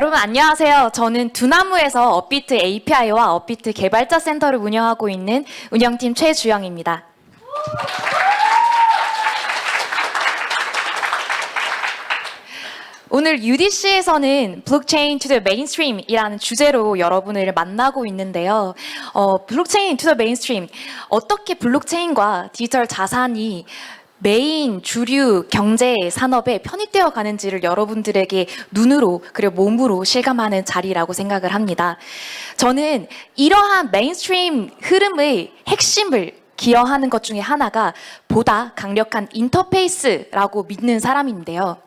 여러분 안녕하세요. 저는 두나무에서 업비트 API와 업비트 개발자 센터를 운영하고 있는 운영팀 최주영입니다. 오늘 UDC에서는 블록체인 to the mainstream이라는 주제로 여러분을 만나고 있는데요. 어, 블록체인 to the mainstream 어떻게 블록체인과 디지털 자산이 메인 주류 경제 산업에 편입되어 가는지를 여러분들에게 눈으로 그리고 몸으로 실감하는 자리라고 생각을 합니다. 저는 이러한 메인스트림 흐름의 핵심을 기여하는 것 중에 하나가 보다 강력한 인터페이스라고 믿는 사람인데요.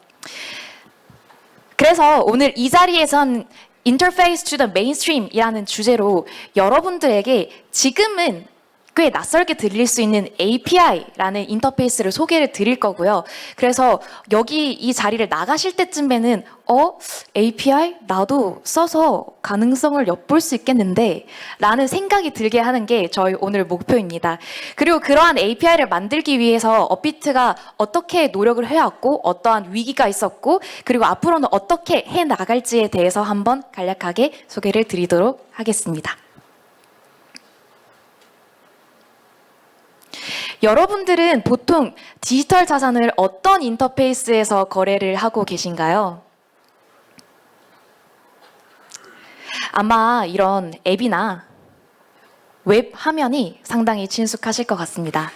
그래서 오늘 이 자리에선 Interface to the Mainstream이라는 주제로 여러분들에게 지금은 꽤 낯설게 들릴 수 있는 API라는 인터페이스를 소개를 드릴 거고요. 그래서 여기 이 자리를 나가실 때쯤에는 어 API 나도 써서 가능성을 엿볼 수 있겠는데 라는 생각이 들게 하는 게 저희 오늘 목표입니다. 그리고 그러한 API를 만들기 위해서 업비트가 어떻게 노력을 해왔고 어떠한 위기가 있었고 그리고 앞으로는 어떻게 해 나갈지에 대해서 한번 간략하게 소개를 드리도록 하겠습니다. 여러분들은 보통 디지털 자산을 어떤 인터페이스에서 거래를 하고 계신가요? 아마 이런 앱이나 웹 화면이 상당히 친숙하실 것 같습니다.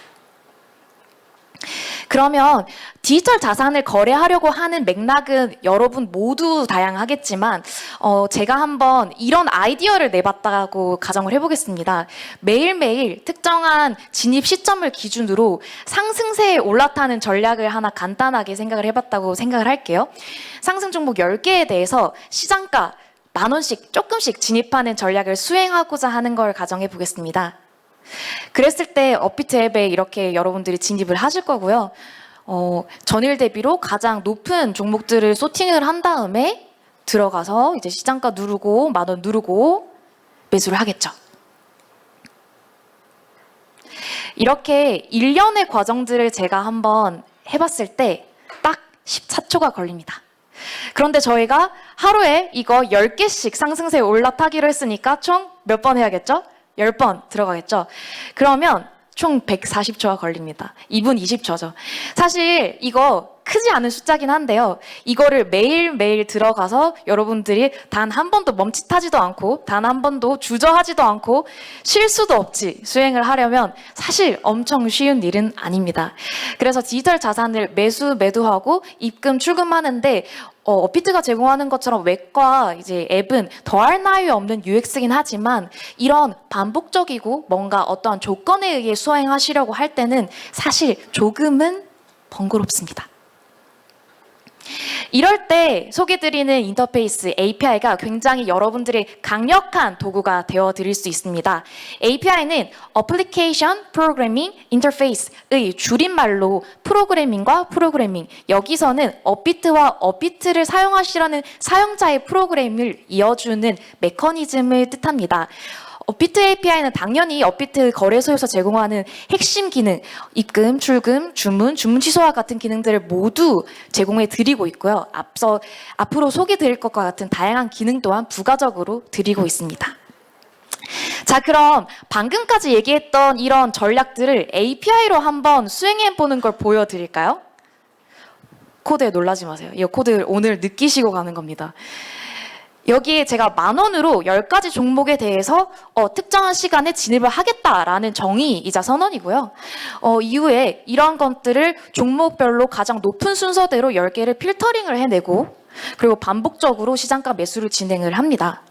그러면 디지털 자산을 거래하려고 하는 맥락은 여러분 모두 다양하겠지만 어, 제가 한번 이런 아이디어를 내봤다고 가정을 해보겠습니다. 매일매일 특정한 진입 시점을 기준으로 상승세에 올라타는 전략을 하나 간단하게 생각을 해봤다고 생각을 할게요. 상승 종목 10개에 대해서 시장가 만 원씩 조금씩 진입하는 전략을 수행하고자 하는 걸 가정해 보겠습니다. 그랬을 때 업비트 앱에 이렇게 여러분들이 진입을 하실 거고요. 어, 전일 대비로 가장 높은 종목들을 소팅을 한 다음에 들어가서 이제 시장가 누르고 만 원 누르고 매수를 하겠죠. 이렇게 일련의 과정들을 제가 한번 해봤을 때 딱 14초가 걸립니다. 그런데 저희가 하루에 이거 10개씩 상승세에 올라타기로 했으니까 총 몇 번 해야겠죠? 10번 들어가겠죠? 그러면 총 140초가 걸립니다. 2분 20초죠. 사실 이거 크지 않은 숫자긴 한데요. 이거를 매일매일 들어가서 여러분들이 단 한 번도 멈칫하지도 않고 단 한 번도 주저하지도 않고 실수도 없이 수행을 하려면 사실 엄청 쉬운 일은 아닙니다. 그래서 디지털 자산을 매수 매도하고 입금 출금하는데 어, 업비트가 제공하는 것처럼 웹과 이제 앱은 더할 나위 없는 UX이긴 하지만 이런 반복적이고 뭔가 어떠한 조건에 의해 수행하시려고 할 때는 사실 조금은 번거롭습니다. 이럴 때 소개드리는 인터페이스 API가 굉장히 여러분들의 강력한 도구가 되어 드릴 수 있습니다. API는 Application Programming Interface의 줄임말로 프로그래밍과 프로그래밍 여기서는 업비트와 업비트를 사용하시라는 사용자의 프로그램을 이어주는 메커니즘을 뜻합니다. 업비트 API는 당연히 업비트 거래소에서 제공하는 핵심 기능, 입금, 출금, 주문, 주문 취소와 같은 기능들을 모두 제공해 드리고 있고요. 앞서 앞으로 소개 드릴 것과 같은 다양한 기능 또한 부가적으로 드리고 있습니다. 자, 그럼 방금까지 얘기했던 이런 전략들을 API로 한번 수행해 보는 걸 보여 드릴까요? 코드에 놀라지 마세요. 이 코드 오늘 느끼시고 가는 겁니다. 여기에 제가 만 원으로 10가지 종목에 대해서 어, 특정한 시간에 진입을 하겠다라는 정의이자 선언이고요. 어, 이후에 이러한 것들을 종목별로 가장 높은 순서대로 10개를 필터링을 해내고 그리고 반복적으로 시장가 매수를 진행을 합니다.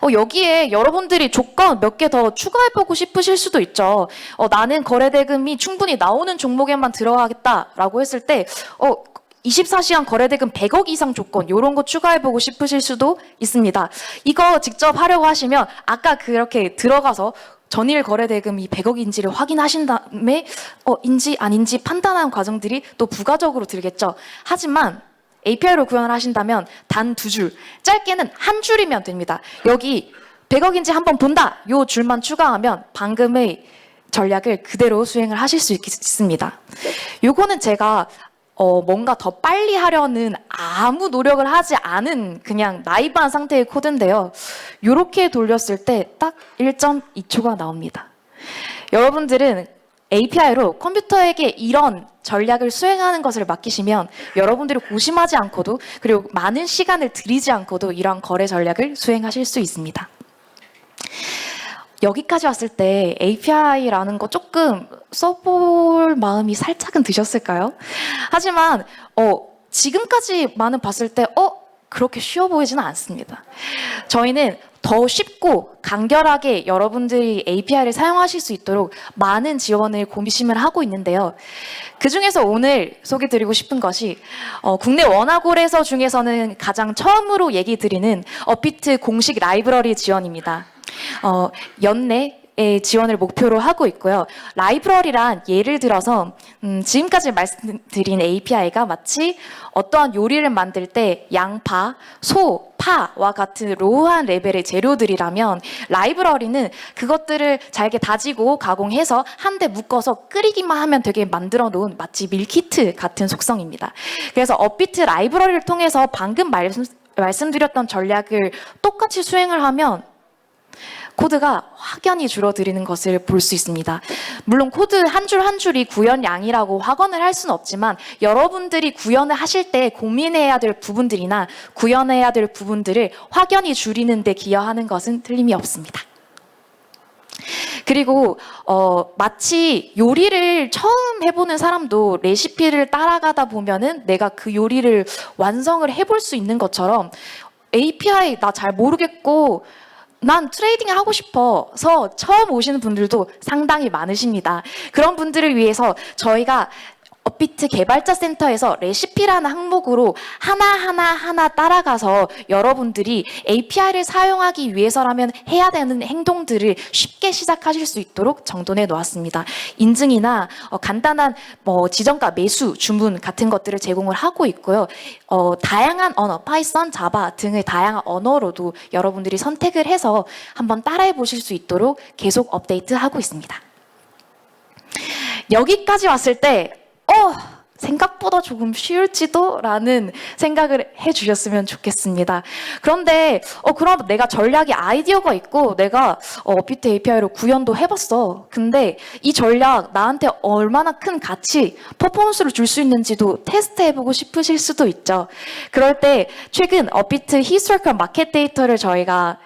어, 여기에 여러분들이 조건 몇 개 더 추가해보고 싶으실 수도 있죠. 어, 나는 거래대금이 충분히 나오는 종목에만 들어가겠다라고 했을 때, 어, 24시간 거래대금 100억 이상 조건 이런 거 추가해보고 싶으실 수도 있습니다. 이거 직접 하려고 하시면 아까 그렇게 들어가서 전일 거래 대금이 100억인지를 확인하신 다음에 어, 인지 아닌지 판단하는 과정들이 또 부가적으로 들겠죠. 하지만 API로 구현을 하신다면 단 두 줄, 짧게는 한 줄이면 됩니다. 여기 100억인지 한번 본다. 요 줄만 추가하면 방금의 전략을 그대로 수행을 하실 수 있, 있습니다. 요거는 제가 어, 뭔가 더 빨리 하려는 아무 노력을 하지 않은 그냥 나이브한 상태의 코드인데요. 이렇게 돌렸을 때 딱 1.2초가 나옵니다. 여러분들은 API로 컴퓨터에게 이런 전략을 수행하는 것을 맡기시면 여러분들이 고심하지 않고도 그리고 많은 시간을 들이지 않고도 이러한 거래 전략을 수행하실 수 있습니다. 여기까지 왔을 때 API라는 거 조금 써볼 마음이 살짝은 드셨을까요? 하지만 어, 지금까지만은 봤을 때 어, 그렇게 쉬워 보이지는 않습니다. 저희는 더 쉽고 간결하게 여러분들이 API를 사용하실 수 있도록 많은 지원을 고심을 하고 있는데요. 그 중에서 오늘 소개드리고 싶은 것이 어, 국내 원화고래서 중에서는 가장 처음으로 얘기 드리는 업비트 공식 라이브러리 지원입니다. 어, 연내에 지원을 목표로 하고 있고요. 라이브러리란 예를 들어서 음, 지금까지 말씀드린 API가 마치 어떠한 요리를 만들 때 양파, 소, 파와 같은 로우한 레벨의 재료들이라면 라이브러리는 그것들을 잘게 다지고 가공해서 한데 묶어서 끓이기만 하면 되게 만들어 놓은 마치 밀키트 같은 속성입니다. 그래서 업비트 라이브러리를 통해서 방금 말씀, 말씀드렸던 전략을 똑같이 수행을 하면 코드가 확연히 줄어들이는 것을 볼 수 있습니다. 물론 코드 한 줄 한 줄이 구현량이라고 확언을 할 수는 없지만 여러분들이 구현을 하실 때 고민해야 될 부분들이나 구현해야 될 부분들을 확연히 줄이는 데 기여하는 것은 틀림이 없습니다. 그리고 어, 마치 요리를 처음 해보는 사람도 레시피를 따라가다 보면은 내가 그 요리를 완성을 해볼 수 있는 것처럼 API 나 잘 모르겠고 난 트레이딩 하고 싶어서 처음 오시는 분들도 상당히 많으십니다. 그런 분들을 위해서 저희가 업비트 개발자 센터에서 레시피라는 항목으로 하나하나 하나 따라가서 여러분들이 API를 사용하기 위해서라면 해야 되는 행동들을 쉽게 시작하실 수 있도록 정돈해 놓았습니다. 인증이나 어, 간단한 뭐 지정가 매수, 주문 같은 것들을 제공을 하고 있고요. 어, 다양한 언어, 파이썬, 자바 등의 다양한 언어로도 여러분들이 선택을 해서 한번 따라해 보실 수 있도록 계속 업데이트하고 있습니다. 여기까지 왔을 때 어, 생각보다 조금 쉬울지도? 라는 생각을 해 주셨으면 좋겠습니다. 그런데, 어, 그럼 내가 전략이 아이디어가 있고 내가 어, 비트 API로 구현도 해봤어. 근데 이 전략 나한테 얼마나 큰 가치, 퍼포먼스를 줄 수 있는지도 테스트 해보고 싶으실 수도 있죠. 그럴 때 최근 업비트 히스토리컬 마켓 데이터를 저희가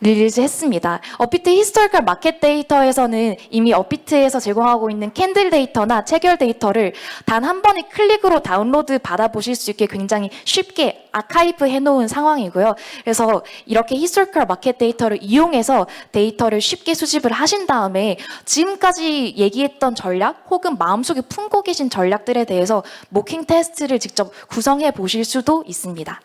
릴리즈 했습니다. 업비트 히스토리컬 마켓 데이터에서는 이미 업비트에서 제공하고 있는 캔들 데이터나 체결 데이터를 단 한 번의 클릭으로 다운로드 받아보실 수 있게 굉장히 쉽게 아카이브 해놓은 상황이고요. 그래서 이렇게 히스토리컬 마켓 데이터를 이용해서 데이터를 쉽게 수집을 하신 다음에 지금까지 얘기했던 전략 혹은 마음속에 품고 계신 전략들에 대해서 모킹 테스트를 직접 구성해 보실 수도 있습니다.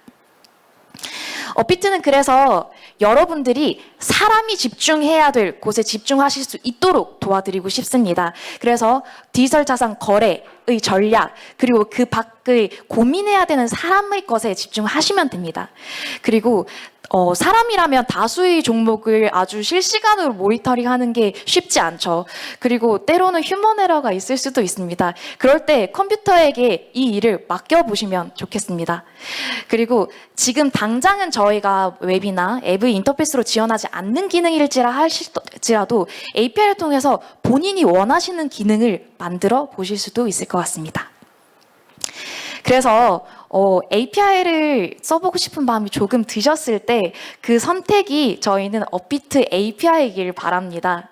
업비트는 그래서 여러분들이 사람이 집중해야 될 곳에 집중하실 수 있도록 도와드리고 싶습니다. 그래서 디지털 자산 거래의 전략, 그리고 그 밖의 고민해야 되는 사람의 것에 집중하시면 됩니다. 그리고 어, 사람이라면 다수의 종목을 아주 실시간으로 모니터링 하는 게 쉽지 않죠. 그리고 때로는 휴먼 에러가 있을 수도 있습니다. 그럴 때 컴퓨터에게 이 일을 맡겨보시면 좋겠습니다. 그리고 지금 당장은 저희가 웹이나 앱의 인터페이스로 지원하지 않는 기능일지라 할지라도 API를 통해서 본인이 원하시는 기능을 만들어 보실 수도 있을 것 같습니다. 그래서 어, API를 써보고 싶은 마음이 조금 드셨을 때 그 선택이 저희는 업비트 API이길 바랍니다.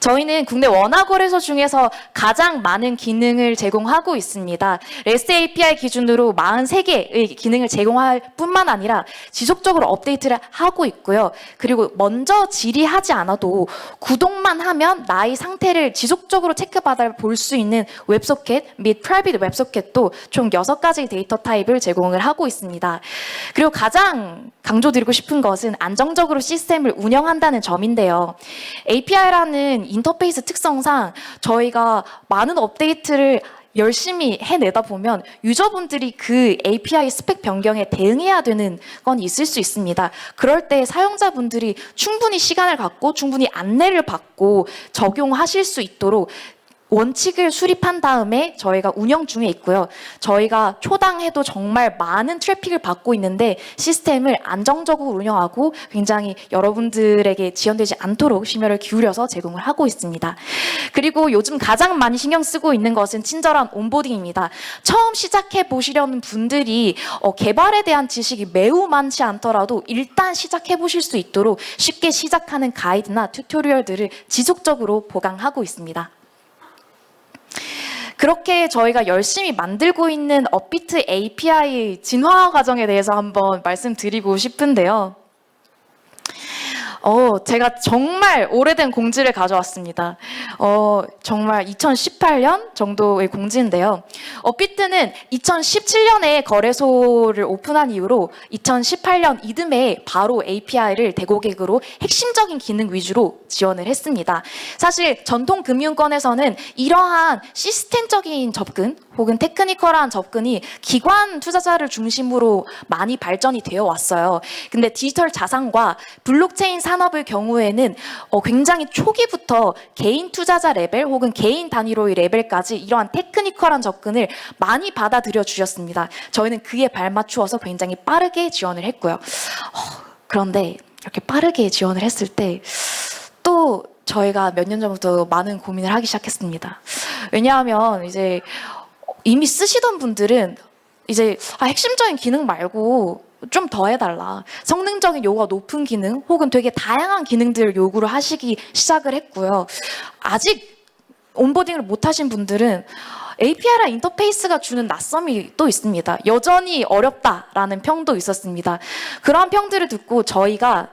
저희는 국내 원화 거래소 중에서 가장 많은 기능을 제공하고 있습니다. REST API 기준으로 43개의 기능을 제공할 뿐만 아니라 지속적으로 업데이트를 하고 있고요. 그리고 먼저 질의하지 않아도 구독만 하면 나의 상태를 지속적으로 체크받아 볼 수 있는 웹소켓 및 프라이빗 웹소켓도 총 6가지 데이터 타입을 제공을 하고 있습니다. 그리고 가장 강조드리고 싶은 것은 안정적으로 시스템을 운영한다는 점인데요. API 라는 인터페이스 특성상 저희가 많은 업데이트를 열심히 해내다 보면 유저분들이 그 API 스펙 변경에 대응해야 되는 건 있을 수 있습니다. 그럴 때 사용자분들이 충분히 시간을 갖고 충분히 안내를 받고 적용하실 수 있도록 원칙을 수립한 다음에 저희가 운영 중에 있고요. 저희가 초당해도 정말 많은 트래픽을 받고 있는데 시스템을 안정적으로 운영하고 굉장히 여러분들에게 지연되지 않도록 심혈을 기울여서 제공을 하고 있습니다. 그리고 요즘 가장 많이 신경 쓰고 있는 것은 친절한 온보딩입니다. 처음 시작해 보시려는 분들이 어, 개발에 대한 지식이 매우 많지 않더라도 일단 시작해 보실 수 있도록 쉽게 시작하는 가이드나 튜토리얼들을 지속적으로 보강하고 있습니다. 그렇게 저희가 열심히 만들고 있는 업비트 API 진화 과정에 대해서 한번 말씀드리고 싶은데요. 어, 제가 정말 오래된 공지를 가져왔습니다. 어, 정말 2018년 정도의 공지인데요. 업비트는 2017년에 거래소를 오픈한 이후로 2018년 이듬해에 바로 API를 대고객으로 핵심적인 기능 위주로 지원을 했습니다. 사실 전통 금융권에서는 이러한 시스템적인 접근 혹은 테크니컬한 접근이 기관 투자자를 중심으로 많이 발전이 되어 왔어요. 근데 디지털 자산과 블록체인 산 업의 경우에는 어, 굉장히 초기부터 개인 투자자 레벨 혹은 개인 단위로의 레벨까지 이러한 테크니컬한 접근을 많이 받아들여 주셨습니다. 저희는 그에 발맞추어서 굉장히 빠르게 지원을 했고요. 어, 그런데 이렇게 빠르게 지원을 했을 때 또 저희가 몇 년 전부터 많은 고민을 하기 시작했습니다. 왜냐하면 이제 이미 쓰시던 분들은 이제 아, 핵심적인 기능 말고 좀 더 해달라. 성능적인 요구가 높은 기능 혹은 되게 다양한 기능들을 요구를 하시기 시작을 했고요. 아직 온보딩을 못 하신 분들은 API랑 인터페이스가 주는 낯섦이 또 있습니다. 여전히 어렵다라는 평도 있었습니다. 그러한 평들을 듣고 저희가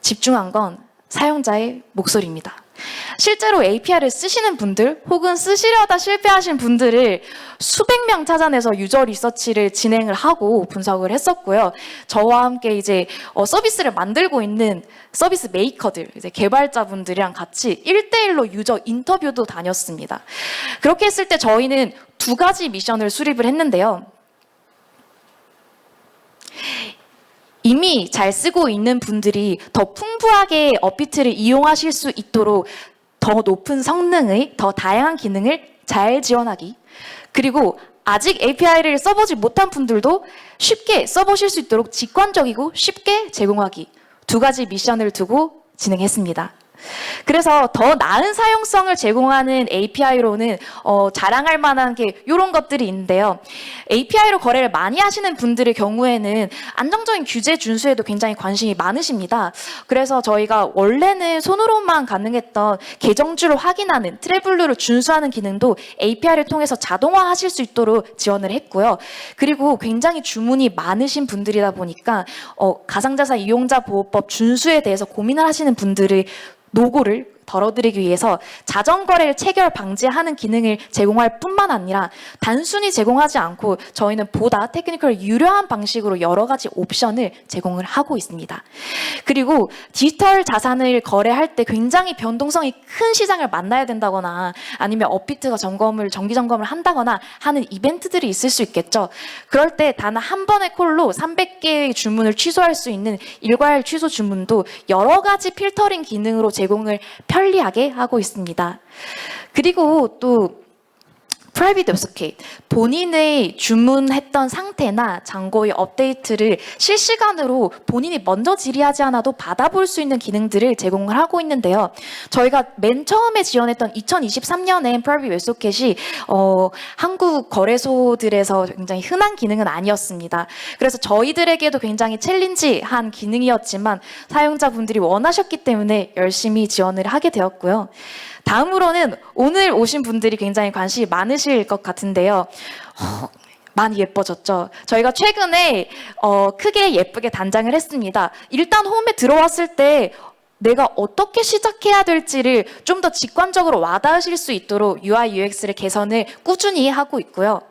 집중한 건 사용자의 목소리입니다. 실제로 API를 쓰시는 분들 혹은 쓰시려다 실패하신 분들을 수백 명 찾아내서 유저 리서치를 진행을 하고 분석을 했었고요. 저와 함께 이제 어, 서비스를 만들고 있는 서비스 메이커들, 이제 개발자분들이랑 같이 1대1로 유저 인터뷰도 다녔습니다. 그렇게 했을 때 저희는 두 가지 미션을 수립을 했는데요. 이미 잘 쓰고 있는 분들이 더 풍부하게 업비트를 이용하실 수 있도록 더 높은 성능의 더 다양한 기능을 잘 지원하기. 그리고 아직 API를 써보지 못한 분들도 쉽게 써보실 수 있도록 직관적이고 쉽게 제공하기. 두 가지 미션을 두고 진행했습니다. 그래서 더 나은 사용성을 제공하는 API로는 어, 자랑할 만한 게 이런 것들이 있는데요. API로 거래를 많이 하시는 분들의 경우에는 안정적인 규제 준수에도 굉장히 관심이 많으십니다. 그래서 저희가 원래는 손으로만 가능했던 계정주를 확인하는 트래블루를 준수하는 기능도 API를 통해서 자동화하실 수 있도록 지원을 했고요. 그리고 굉장히 주문이 많으신 분들이다 보니까 어, 가상자산 이용자 보호법 준수에 대해서 고민을 하시는 분들의 노고를 덜어드리기 위해서 자전 거래를 체결 방지하는 기능을 제공할 뿐만 아니라 단순히 제공하지 않고 저희는 보다 테크니컬 유려한 방식으로 여러 가지 옵션을 제공을 하고 있습니다. 그리고 디지털 자산을 거래할 때 굉장히 변동성이 큰 시장을 만나야 된다거나 아니면 업비트가 점검을 정기 점검을 한다거나 하는 이벤트들이 있을 수 있겠죠. 그럴 때 단 한 번의 콜로 300개의 주문을 취소할 수 있는 일괄 취소 주문도 여러 가지 필터링 기능으로 제공을 편리하게 하고 있습니다. 그리고 또 프라이빗 웹소켓 본인의 주문했던 상태나 잔고의 업데이트를 실시간으로 본인이 먼저 질의하지 않아도 받아볼 수 있는 기능들을 제공을 하고 있는데요. 저희가 맨 처음에 지원했던 2023년엔 프라이빗 웹소켓이 어, 한국 거래소들에서 굉장히 흔한 기능은 아니었습니다. 그래서 저희들에게도 굉장히 챌린지한 기능이었지만 사용자분들이 원하셨기 때문에 열심히 지원을 하게 되었고요. 다음으로는 오늘 오신 분들이 굉장히 관심이 많으실 것 같은데요. 어, 많이 예뻐졌죠. 저희가 최근에 어, 크게 예쁘게 단장을 했습니다. 일단 홈에 들어왔을 때 내가 어떻게 시작해야 될지를 좀 더 직관적으로 와닿으실 수 있도록 UI UX를 개선을 꾸준히 하고 있고요.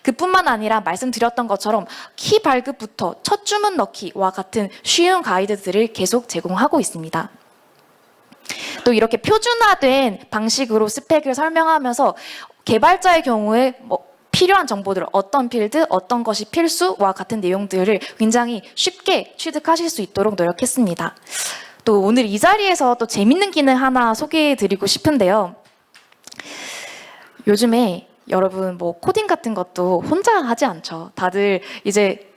그뿐만 아니라 말씀드렸던 것처럼 키 발급부터 첫 주문 넣기와 같은 쉬운 가이드들을 계속 제공하고 있습니다. 또 이렇게 표준화된 방식으로 스펙을 설명하면서 개발자의 경우에 뭐 필요한 정보들 어떤 필드, 어떤 것이 필수와 같은 내용들을 굉장히 쉽게 취득하실 수 있도록 노력했습니다. 또 오늘 이 자리에서 또 재밌는 기능 하나 소개해 드리고 싶은데요. 요즘에 여러분 뭐 코딩 같은 것도 혼자 하지 않죠. 다들 이제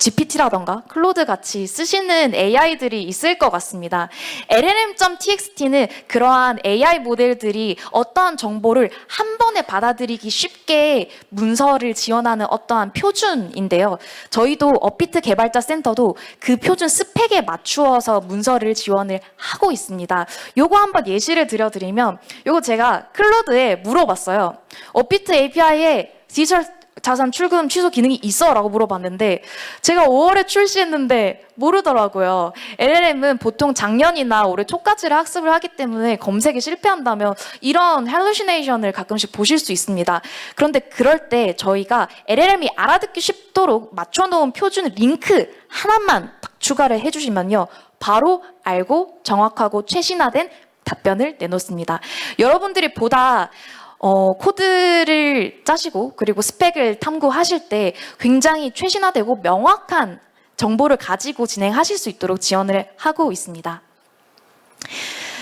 GPT라던가 클로드 같이 쓰시는 AI들이 있을 것 같습니다. LLM.txt는 그러한 AI 모델들이 어떠한 정보를 한 번에 받아들이기 쉽게 문서를 지원하는 어떠한 표준인데요. 저희도 업비트 개발자 센터도 그 표준 스펙에 맞추어서 문서를 지원을 하고 있습니다. 요거 한번 예시를 들려드리면 요거 제가 클로드에 물어봤어요. 업비트 API에 디지털 자산 출금 취소 기능이 있어 라고 물어봤는데 제가 5월에 출시했는데 모르더라고요. LLM은 보통 작년이나 올해 초까지를 학습을 하기 때문에 검색에 실패한다면 이런 할루시네이션을 가끔씩 보실 수 있습니다. 그런데 그럴 때 저희가 LLM이 알아듣기 쉽도록 맞춰놓은 표준 링크 하나만 딱 추가를 해주시면요. 바로 알고 정확하고 최신화된 답변을 내놓습니다. 여러분들이 보다 어, 코드를 짜시고 그리고 스펙을 탐구하실 때 굉장히 최신화되고 명확한 정보를 가지고 진행하실 수 있도록 지원을 하고 있습니다.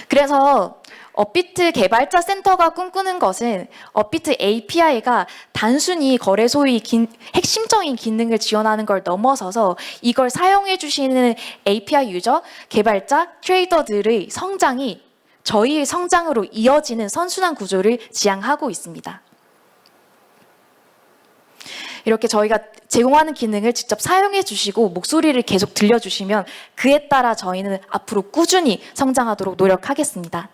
그래서 업비트 개발자 센터가 꿈꾸는 것은 업비트 API가 단순히 거래소의 긴- 핵심적인 기능을 지원하는 걸 넘어서서 이걸 사용해 주시는 API 유저, 개발자, 트레이더들의 성장이 저희의 성장으로 이어지는 선순환 구조를 지향하고 있습니다. 이렇게 저희가 제공하는 기능을 직접 사용해 주시고 목소리를 계속 들려주시면 그에 따라 저희는 앞으로 꾸준히 성장하도록 노력하겠습니다.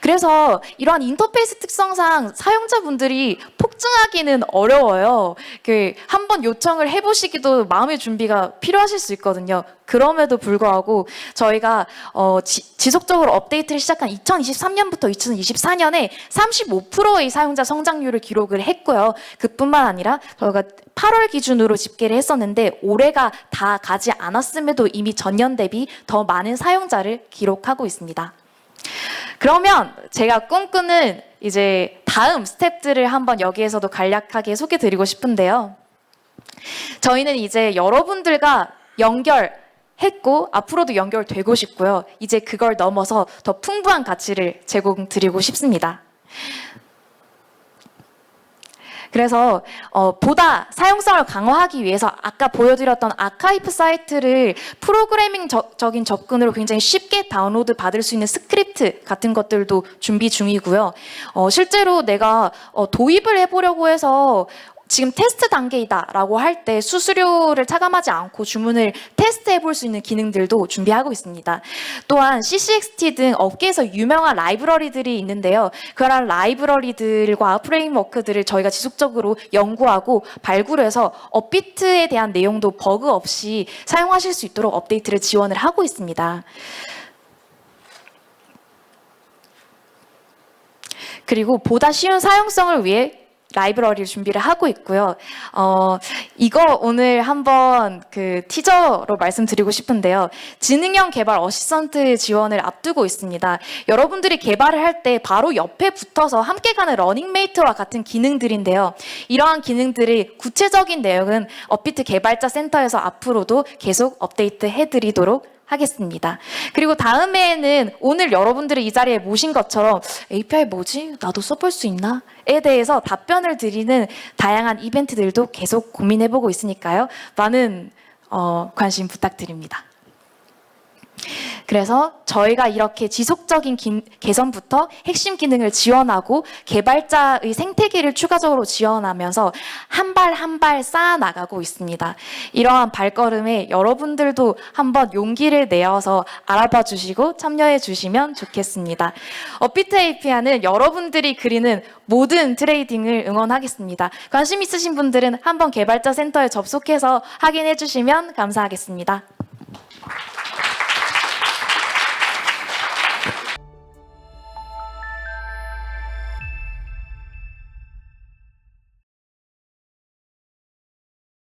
그래서 이러한 인터페이스 특성상 사용자분들이 폭증하기는 어려워요. 그 한번 요청을 해보시기도 마음의 준비가 필요하실 수 있거든요. 그럼에도 불구하고 저희가 어, 지, 속적으로 업데이트를 시작한 2023년부터 2024년에 35%의 사용자 성장률을 기록을 했고요. 그뿐만 아니라 저희가 8월 기준으로 집계를 했었는데 올해가 다 가지 않았음에도 이미 전년 대비 더 많은 사용자를 기록하고 있습니다. 그러면 제가 꿈꾸는 이제 다음 스텝들을 한번 여기에서도 간략하게 소개 드리고 싶은데요. 저희는 이제 여러분들과 연결했고 앞으로도 연결되고 싶고요. 이제 그걸 넘어서 더 풍부한 가치를 제공드리고 싶습니다. 그래서 어, 보다 사용성을 강화하기 위해서 아까 보여드렸던 아카이프 사이트를 프로그래밍적인 접근으로 굉장히 쉽게 다운로드 받을 수 있는 스크립트 같은 것들도 준비 중이고요. 어, 실제로 내가 어, 도입을 해보려고 해서 지금 테스트 단계이다라고 할 때 수수료를 차감하지 않고 주문을 테스트해 볼 수 있는 기능들도 준비하고 있습니다. 또한 CCXT 등 업계에서 유명한 라이브러리들이 있는데요. 그런 라이브러리들과 프레임워크들을 저희가 지속적으로 연구하고 발굴해서 업비트에 대한 내용도 버그 없이 사용하실 수 있도록 업데이트를 지원을 하고 있습니다. 그리고 보다 쉬운 사용성을 위해 라이브러리를 준비를 하고 있고요. 어, 이거 오늘 한번 그 티저로 말씀드리고 싶은데요. 지능형 개발 어시스턴트 지원을 앞두고 있습니다. 여러분들이 개발을 할 때 바로 옆에 붙어서 함께 가는 러닝메이트와 같은 기능들인데요. 이러한 기능들이 구체적인 내용은 업비트 개발자 센터에서 앞으로도 계속 업데이트 해드리도록 하겠습니다. 그리고 다음에는 오늘 여러분들이 이 자리에 모신 것처럼 API 뭐지? 나도 써볼 수 있나? 에 대해서 답변을 드리는 다양한 이벤트들도 계속 고민해보고 있으니까요. 많은 어, 관심 부탁드립니다. 그래서 저희가 이렇게 지속적인 기- 개선부터 핵심 기능을 지원하고 개발자의 생태계를 추가적으로 지원하면서 한 발 한 발 쌓아 나가고 있습니다. 이러한 발걸음에 여러분들도 한번 용기를 내어서 알아봐 주시고 참여해 주시면 좋겠습니다. 업비트 API는 여러분들이 그리는 모든 트레이딩을 응원하겠습니다. 관심 있으신 분들은 한번 개발자 센터에 접속해서 확인해 주시면 감사하겠습니다.